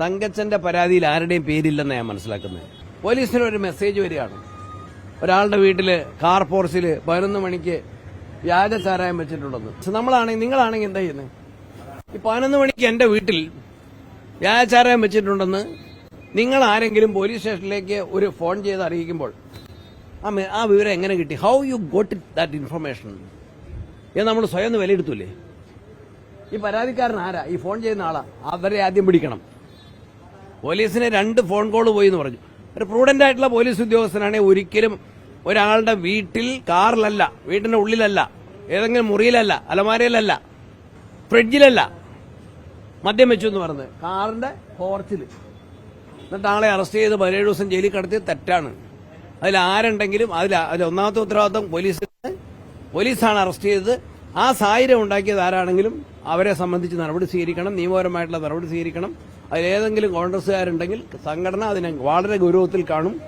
തങ്കച്ചന്റെ പരാതിയിൽ ആരുടെയും പേരില്ലെന്ന് ഞാൻ മനസ്സിലാക്കുന്നത്. പോലീസിന് ഒരു മെസ്സേജ് വരികയാണ്. ഒരാളുടെ വീട്ടിൽ കാർ പോർച്ചിൽ പതിനൊന്ന് മണിക്ക് വ്യാജ ചാരായം വെച്ചിട്ടുണ്ടെന്ന്. പക്ഷെ നമ്മളാണെങ്കിൽ നിങ്ങളാണെങ്കിൽ എന്താ ചെയ്യുന്നത് ഈ പതിനൊന്ന് മണിക്ക് എന്റെ വീട്ടിൽ വ്യാജ ചാരായം വെച്ചിട്ടുണ്ടെന്ന് നിങ്ങൾ ആരെങ്കിലും പോലീസ് സ്റ്റേഷനിലേക്ക് ഒരു ഫോൺ ചെയ്ത് അറിയിക്കുമ്പോൾ ആ വിവരം എങ്ങനെ കിട്ടി? How you got that information ഇത് നമ്മൾ സ്വയം ഒന്ന് വിലയിരുത്തൂലേ? ഈ പരാതിക്കാരൻ ആരാ? ഈ ഫോൺ ചെയ്യുന്ന ആളാ? അവരെ ആദ്യം പിടിക്കണം. പോലീസിന് രണ്ട് ഫോൺ കോൾ പോയി എന്ന് പറഞ്ഞു. ഒരു പ്രൂഡന്റ് ആയിട്ടുള്ള പോലീസ് ഉദ്യോഗസ്ഥനാണെങ്കിൽ ഒരിക്കലും ഒരാളുടെ വീട്ടിൽ കാറിലല്ല വീട്ടിന്റെ ഉള്ളിലല്ല ഏതെങ്കിലും മുറിയിലല്ല അലമാരയിലല്ല ഫ്രിഡ്ജിലല്ല മദ്യം വെച്ചു എന്ന് പറഞ്ഞത് കാറിന്റെ പോർച്ചിൽ എന്നിട്ട് ആളെ അറസ്റ്റ് ചെയ്ത് പതിനേഴ് ദിവസം ജയിലിൽ കടത്തിയത് തെറ്റാണ്. അതിൽ ആരുണ്ടെങ്കിലും അതിൽ അതിൽ ഒന്നാമത്തെ ഉത്തരവാദിത്വം പോലീസിന് പോലീസാണ് അറസ്റ്റ് ചെയ്തത്. ആ സാഹചര്യം ഉണ്ടാക്കിയത് ആരാണെങ്കിലും അവരെ സംബന്ധിച്ച് നടപടി സ്വീകരിക്കണം നിയമപരമായിട്ടുള്ള നടപടി സ്വീകരിക്കണം. അതിലേതെങ്കിലും കോൺഗ്രസ്സുകാരുണ്ടെങ്കിൽ സംഘടന അതിനെ വളരെ ഗൗരവത്തിൽ കാണും.